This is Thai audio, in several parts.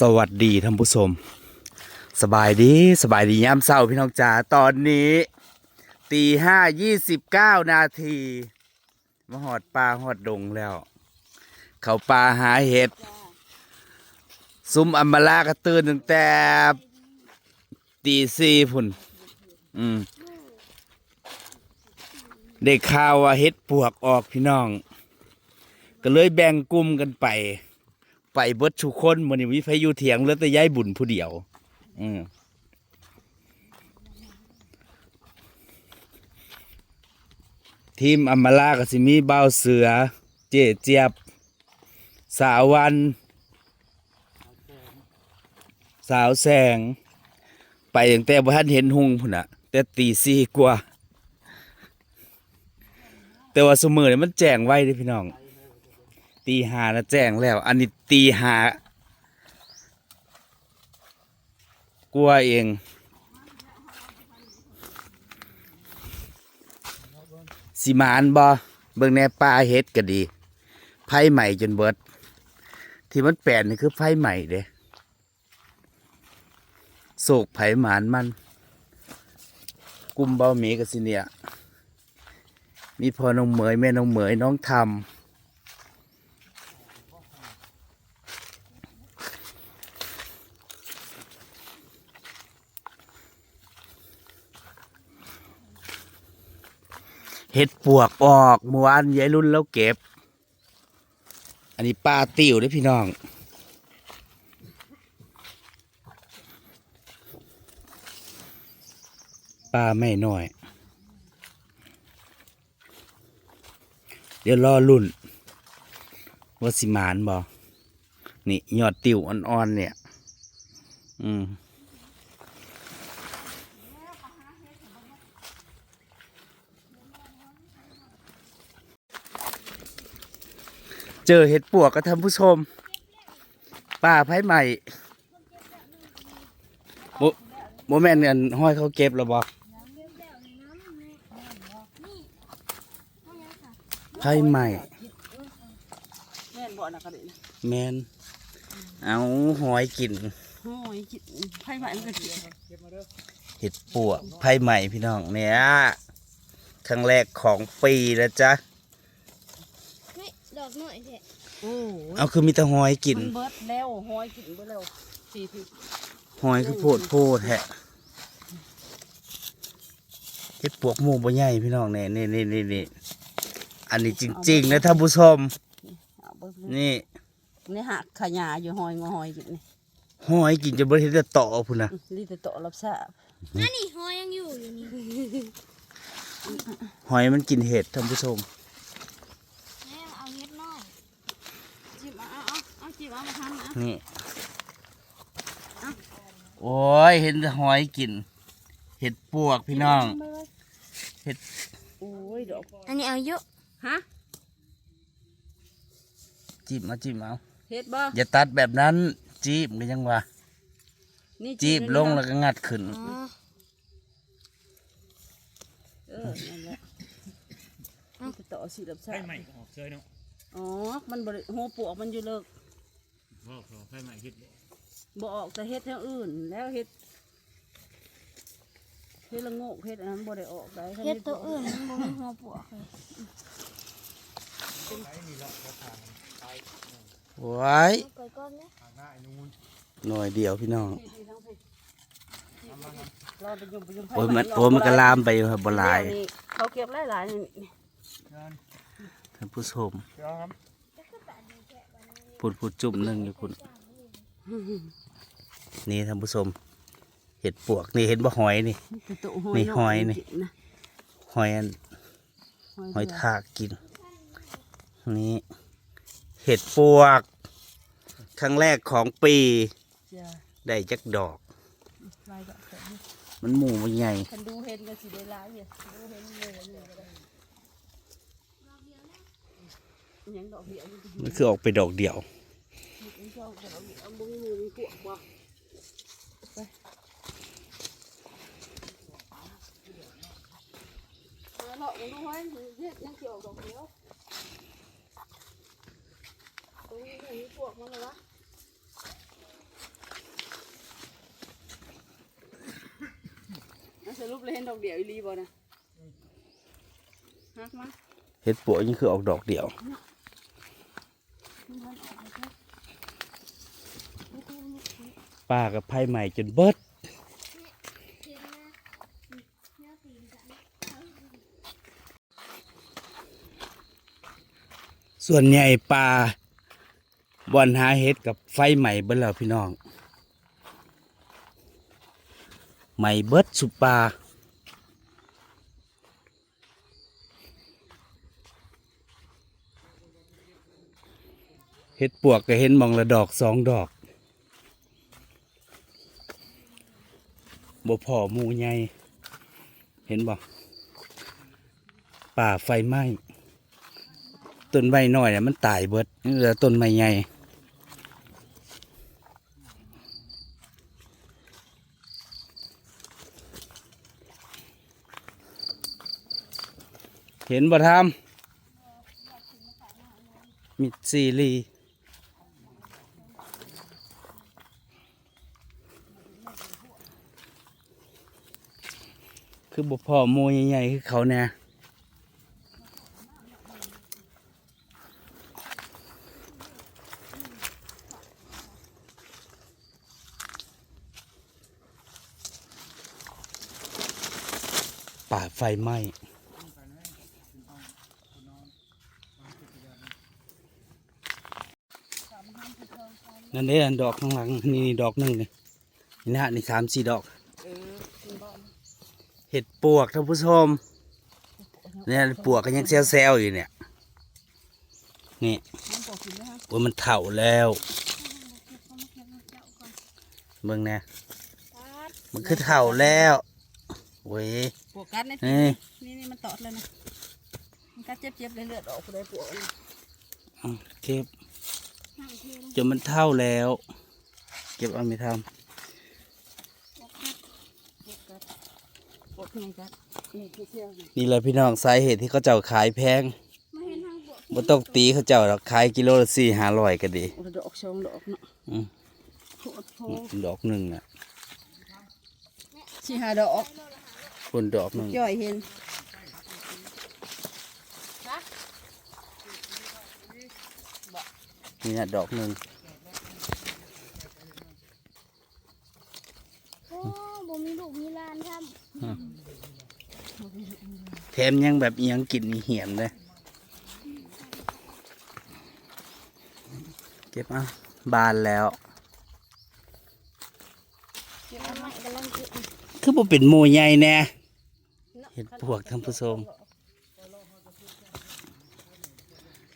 สวัสดีท่านผู้ชม สบายดีสบายดียามเช้าพี่น้องจ๋าตอนนี้ตีห้ายี่สิบเก้านาทีมาหอดปลาหอดดงแล้ว เขาปลาหาเห็ด ซุ้มอัมบาลากระตื่นตั้งแต่ตีสี่พุ่น อืมได้ข่าวว่าเห็ดปวกออกพี่น้อง ก็เลยแบ่งกลุ่มกันไป ไปเบิดทุกคนมันนี้วิพายุเถียงเลือแต่ย้ายบุญผู้เดียว อืมทีมอัมมาลาก็สิมีเบ้าเสือ เจเจียบ สาววัน สาวแสง ไปตั้งแต่บ่ทันเห็นหุงพุ่นน่ะ แต่ตีสี่กว่า แต่ว่าสมือนี่มันแจ้งไว้เด้พี่น้อง ตีหานะแจ้งแล้ว อันนี้ตีหากลัวเองสิมานบ่เบิ่งแนปลาเฮ็ดก็ดีไผใหม่จนเบิด ที่มันแปลนนี่คือไผใหม่เด้โศกไผหมานมัน กุมเบาหมีกับสิเนี่ย มีพอน้องเหมยแม่น้องเหมยน้องทำ เห็ดปวกออกเมื่อวานยายรุ่นแล้วเก็บ อันนี้ปลาติ่วด้อพี่น้องปลาไม่น้อย เดี๋ยวรอรุ่นว่าสิมานบอนี่ยอดติ่วอ่อนๆเนี่ย อืม เจอเห็ดปวกกับท่านผู้ชม ป่าไผ่ใหม่โมโมแมนเงินห้อยเขาเก็บแล้วบอกไผ่ใหม่ แม่นบ่อนะกระเด็นแมนเอาหอยกิน โอ้ยจิไผ่ไหวมันก็สิเห็ดปวกไผ่ใหม่พี่น้องเนี่ยครั้งแรกของปีแล้วจ้ะ ดอกหน่อยเถอะโอ้ยเอาคือมีแต่หอยกิน มันเบิดแล้วหอยกินเบิดแล้วสี่สิบหอยคือโพดโพดแฮะเห็ดปวกหมูบ่ใหญ่พี่น้องเนี่ยนี่นี่นี่นี่อันนี้จริงๆนะท่านผู้ชมเอาเบิดเลยนี่ นี่หักขยาอยู่หอยงอหอยกินนี่หอยกินจะบ่เห็นแต่ต่อพุ่นนะอื้อรีแต่โตะรับทราบนั่นนี่หอยยังอยู่อยู่นี่หอยมันกินเห็ดท่านผู้ชม แม่เอาเฮ็ดน้อย จิบเอา เอาเอาจิบเอามาทำนะนี่ โอ้ย เห็นแต่หอยกิน เห็ดปวกพี่น้อง เห็ด โอ้ยดอกอันนี้เอาเยอะฮะจิ้มเอาจิ้มเอาเฮ็ดบ่อย่าตัดแบบนั้นจีบก็ยังว่านี่จีบลงแล้วก็งัดขึ้นอ๋อเออนั่นแหละเอาไปต่อสิรับทราไฟบใหม่ก็ออกเชยเนาะอ๋อมันบ่ได้หัวปวกมันอยู่เลิก พ่อพอไฟใหม่คิดบ่บ่ออกแต่เฮ็ดอย่างอื่น แล้วเฮ็ดเฮ็ดละโงกเฮ็ดอันนั้นบ่ได้ออกได้เฮ็ดตัวอื่นมันบ่มีหัวปวกเลยไว้เอาไปก่อนนะหน่อยเดียวพี่น้องรอไปยุ่มไปยุ่มโอ้ยมันโอ้ยมันก็ลามไปอยู่ครับบหลายนี่เขาเก็บหลายๆนี่ ท่านผู้ชม พูดพูดจุ่มหนึ่งอยู่คุณนี่ท่านผู้ชมเห็ดปวกนี่เห็นบ่หอยนี่กระตุกนี่หอยนี่นะหอยอันหอยเผืกทากกิน นี่เห็ดปวก ครั้งแรกของปีจ้ะได้จักดอกลายดอกแข็งมันหมูมันใหญ่คันดูเห็นก็สิได้หลายเนี่ยดูเห็นเลย มันคือออกไปดอกเนดอกเดี่ยวเห็ดปวกนี่คือออกดอกเดียว ป้ากับไผ่ใหม่จนเบิดส่วนใหญ่ปลาบอนหาเห็ดกับไฟใหม่เบิดแล้วพี่น้อง ใหม่เบิดสุปลา เห็ดปวกก็เห็นมองละดอกสองดอกบ่พอมูใหญ่เห็นบ่ป่าไฟไหม้ต้นใบน้อยเนี่ยมันตายเบิดนี่เหลือต้นไม้ใหญ่เห็นบ่ทำมิดซีรี คือบ่พอโมยใหญ่ๆคือเขาแน่ป่าไฟไหม้นั่นเด้อันดอกข้างหลัง นี่ดอกหนึ่งนี่นี่นะนี่สามสี่ดอก เออคุณบ่ เห็ด ปวกท่านผู้ชมเนี่ยปวกก็ยังแซวๆอยู่เนี่ยนี่มันบ่กินนะคะว่ามันเถ่าแล้วเบิ่งแน่มันคือเถ่าแล้วเว้ยปวกกัดในนี่นี่นี่มันตอดเลยนะมันกัดเจ็บๆเลยเลือดออกเลยปวกนี่เอาเก็บจนมันเท่าแล้ว เก็บเอาไม่ทปวกกัดปวกคือหยังกัด นี่คือเที่ยวนี่ำนี่แหละพี่น้องสาเหตุที่เขาเจ้าขายแพงมาเห็นทางบวกบ่ต้องตีเขาเจ้าหรอกขายกิโลละสี่ห้าร้อยก็ดีโอ้ดอกสองดอกเนาะอืมโคตรโพดอกหนึ่งอะสี่ห้าดอกคนดอกหนึ่งย่อยเห็นนี่นะดอกหนึ่ง โอ้บ่มีลูกมีหลานท แถ มยังแบบอิหยังกินเหี่ยมเลยเก็บเอาบานแล้วคือบ่เป็นโมใหญ่แน่เห็ดปวกท่านผู้ชม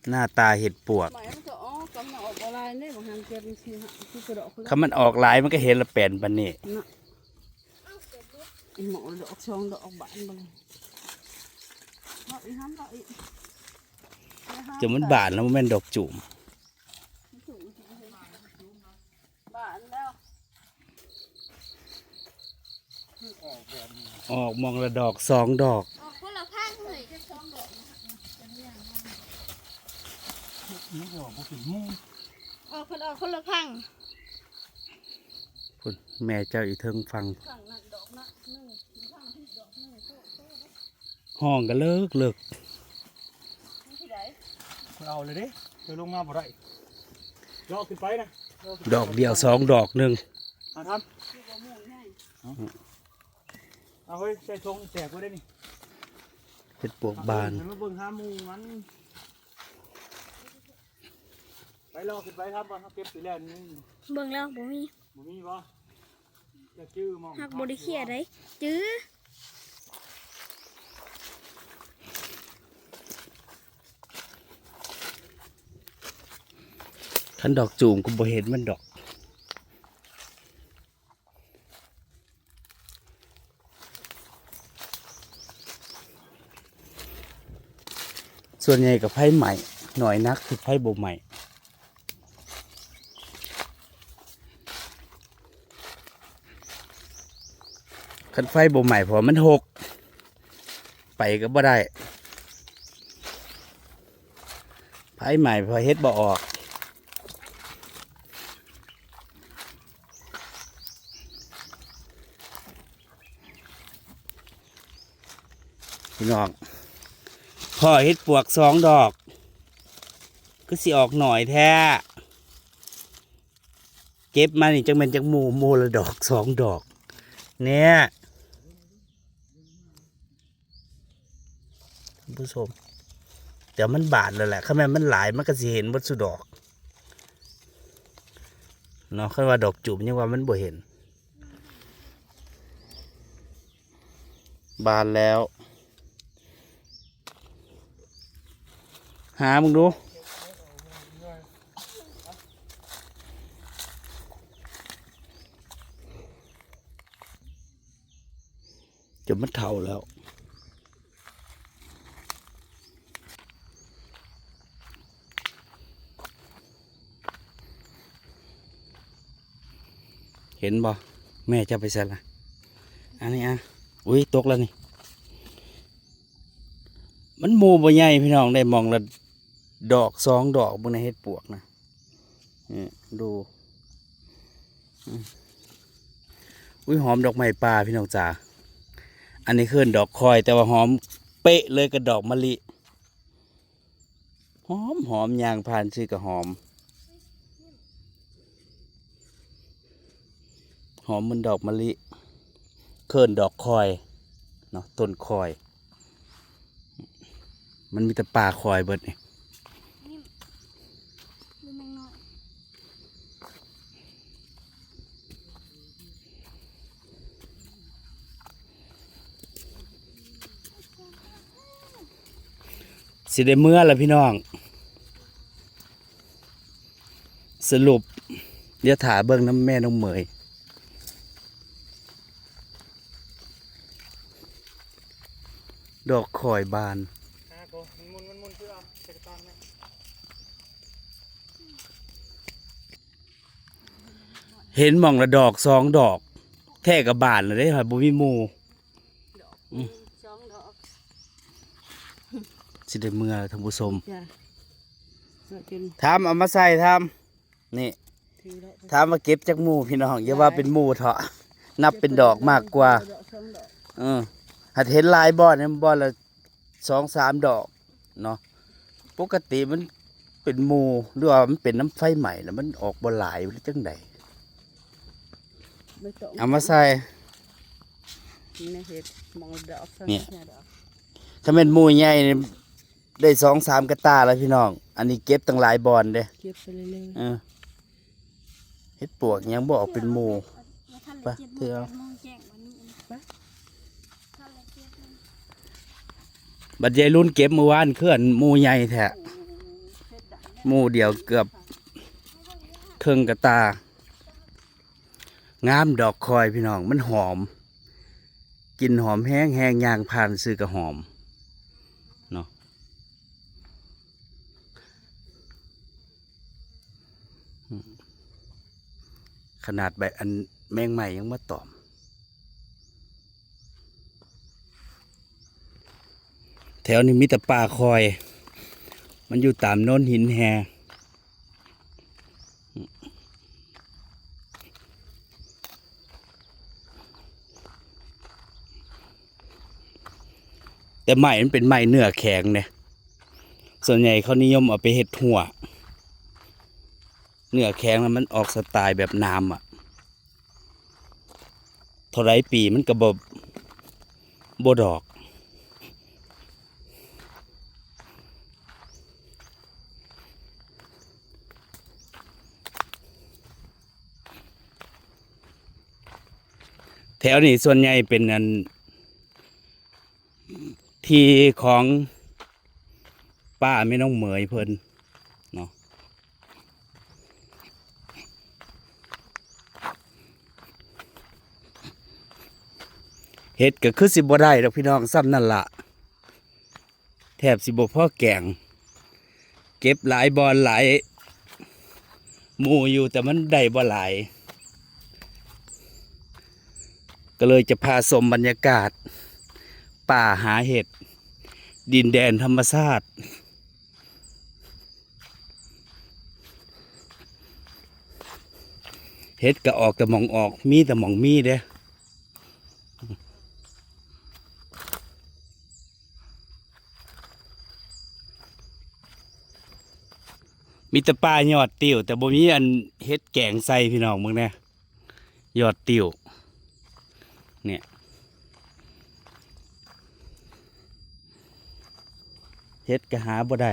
หน้าตาเห็ดปวกหมามันออกลางทางเกิดคือกระดอกคือคำมันออกหลายมันก็เห็นละแปลนบันนี้หมอดอกชองดอกบานบ่ จะมันบานแล้วมันแม่นดอกจุ่มออกมองละดอกสองดอกออกคนละพังเลยออกคนออกคนละพังคุณแม่เจ้าอีเทิงฟัง ข้างนั้นดอกนะหนึ่งข้างที่ดอกหนึ่งโตโต ห้องก็เลิกเลิกนี่ที่ไหนเอาเลยดิเดี๋ยวลงมาบ่ได้รอขึ้นไปนะรขึ้นไปดอกเดียวสองดอกหนึ่งเอาทที่บ่ม่วงง่ายำเอาเฮ้ยใส่ทงแตกไว้ได้นี่เห็ดปวกบานเดี๋ยวมาเบิ่งหาหมูมันไปรอขึ้นไปครับบอลเขาเก็บไปแล้วนี่เบิ่งแล้วบ่มีบ่มีบ่อยากจื้อมองหักบ่ได้เครียดได้จื้อ ขันดอกจูมก็บ่เห็นมันดอก ส่วนใหญ่กับไพ่ใหม่ หน่อยนักคือไพ่โบใหม่คันไฟโบใหม่พอมันหก ไปก็บ่ได้ไพ่ใหม่พอเฮ็ดบ่ออก พี่น้องพ่อเฮ็ดปวกสองดอก ก็สิออกหน่อยแท้เก็บมานี่จังเป็นจังหมูหมูละดอกสองดอก เนี่ยผู้ชมเดี๋ยวมันบาดแล้วแหละข้าแม่มันหลายมันก็สิเห็นบดสุดอกเนาะคันว่าดอกจุ่มยังว่ามันบ่เห็น บานแล้ว หามึงดูจนมันเท่าแล้ว เห็นบ่แม่จะไปใส่ละอันนี้อะ อุ้ยตกแล้วนี่ มันมูบ่ใหญ่พี่น้องได้มองละ ดอกสองดอกบนในเฮ็ดปวกนะนี่ดูอุ้ยหอมดอกไม้ป่าพี่น้องจ๋าอันนี้คือดอกคอย แต่ว่าหอมเป๊ะเลยกับดอกมะลิหอมหอมยางผ่านชื่อกับหอม หอมมันดอกมะลิเคินดอกคอยเนาะต้นคอย มันมีแต่ป่าคอยเบิดนี่ สิได้เมื่อแล้วพี่น้อง สรุปเดี๋ยวถาเบิ่งน้ำแม่น้องเมยดอกคอยบานเห็นมองละดอกสองดอก แท่กับบานเลยได้ค่ะบุมีมูดอกอืมสองดอก สิได้เมื่อท่านผู้ชมจ้ะสวยจนทำเอามาใส่ทำนี่ถือแล้วทำมาเก็บจากหมูพี่น้องอย่าว่าเป็นหมูเถอะนับเป็นดอกมากกว่าดอกสองดอกเออหัดเห็นหลายบ่อนเนี่ยบ่อนละสองสามดอกเนาะปกติมันเป็นหมูหรือว่ามันเป็นน้ำไฟใหม่แล้วมันออกบ่หลายหรือจังใดไม่ต้องเอามาใส่ นี่นะเห็ดมองดอกสองเนี่ย ดอกถ้าเป็นหมูใหญ่นี่ ได้สองสามกระตาแล้วพี่น้อง อันนี้เก็บตั้งหลายบอนเด้เก็บไปเรื่อยเออเฮ็ดปวกยังบ่ออกเป็นหมูมาทันไปเลยเจ็ดโมเดี๋ยวงแปดโมงแจ้งวันนี้นะทันเลยเจ็ดโมงบัดยายรุ่นเก็บเมื่อวานเคลื่อนหมูใหญ่แท้ๆเห็ดดังหมูเดียวเกือบครึ่งกระตา งามดอกคอยพี่น้องมันหอม กินหอมแห้งแห้งยางผ่านซื้อกระหอม เนาะอืม ขนาดใบอันแมงใหม่ยังมาตอม แถวนี้มีแต่ป่าคอย มันอยู่ตามโน้นหินแฮแต่ใหม่มันเป็นใหม่เนื้อแข็งเนี่ยส่วนใหญ่เขานิยมเอาไปเห็ดหัว เนื้อแข็งแล้วมันออกสไตล์แบบน้ำอะเท่าไรปีมันกระบบบดอก แถวนี้ส่วนใหญ่เป็นอันที่ของป้าไม่ต้องเหมยเพิ่นเนาะ เห็ดก็คือสิบ่ได้ดอกพี่น้องซ้ำนั่นละแทบสิบ่พ่อแกง เก็บหลายบอลหลายหมูอยู่แต่มันได้บ่หลาย ก็เลยจะพาชมบรรยากาศ ป่าหาเห็ด ดินแดนธรรมชาติเห็ดก็ออกแต่หมองออกมีแต่หมองมีเด้ มีแต่ปลายอดติ่วแต่บ่มีอันเฮ็ดแกงใส่พี่น้องมึงแน่ยอดติ่วเนี่ยเฮ็ดก็หาบ่ได้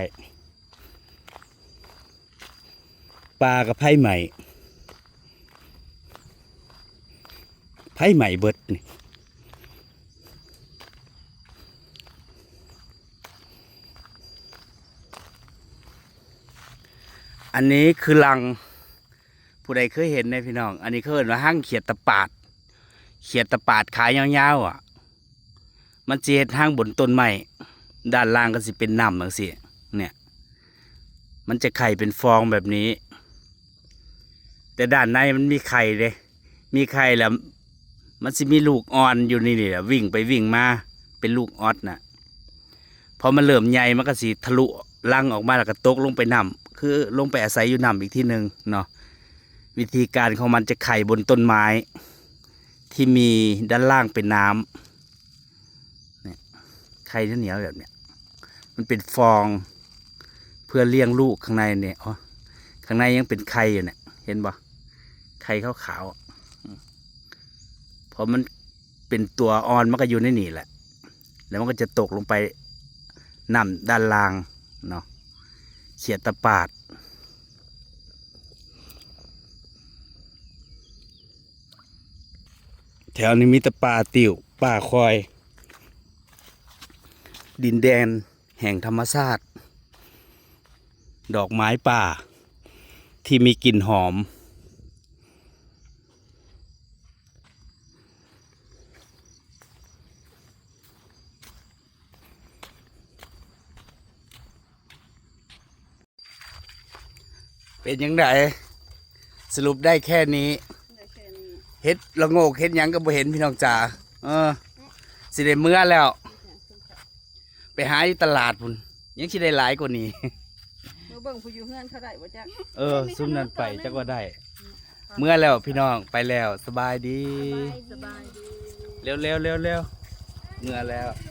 ปลากับไผ่ใหม่ไผ่ใหม่เบิดนี่ อันนี้คือลัง ผู้ใดเคยเห็นในพี่น้อง อันนี้เขาเห็นว่าห้างเขียดตะปาด เขียดตะปาดขายยาวๆอะ มันจะเห็ดห้างบนต้นไม้ด้านล่างก็สิเป็นน้ำบางสิเนี่ย มันจะไข่เป็นฟองแบบนี้ แต่ด้านในมันมีไข่เลยมีไข่แล้วมันสิมีลูกอ่อนอยู่นี่นี่แหละวิ่งไปวิ่งมาเป็นลูกออดน่ะพอมันเริ่มใหญ่มันก็สิทะลุ ลังออกมาแล้วก็ตกลงไปน้ำคือลงไปอาศัยอยู่น้ำอีกที่หนึ่งเนาะวิธีการของมันจะไข่บนต้นไม้ ที่มีด้านล่างเป็นน้ำเนี่ยไข่เหนียวแบบเนี้ยมันเป็นฟองเพื่อเลี้ยงลูกข้างในเนี่ยอ๋อข้างในยังเป็นไข่อยู่เนี่ย เห็นบ่ไข่ขาวๆอะอืมพอมันเป็นตัวอ่อนมันก็อยู่ในนี่แหละ แล้วมันก็จะตกลงไปน้ำด้านล่าง เนาะเขียดตะปาด แถวนี้มีตะป่าติ่วป่าคอย ดินแดนแห่งธรรมชาติ ดอกไม้ป่าที่มีกลิ่นหอม เป็นยังไงสรุปได้แค่นี้ได้แค่นี้เฮ็ดละโงกเฮ็ดหยังก็บ่เห็นพี่น้องจ๋าเออสิได้เมื่อแล้ว ไปหาอยู่ตลาดพุ่นยังสิได้หลายกว่านี้เมื่อเบิ่งผู้อยู่เฮือนเขาได้บ่จักเออซุ่มนั้นไปจักว่าได้ เมื่อแล้วพี่น้องไปแล้วสบายดีสบายดีเร็วเร็วเร็วเร็วเมื่อแล้วส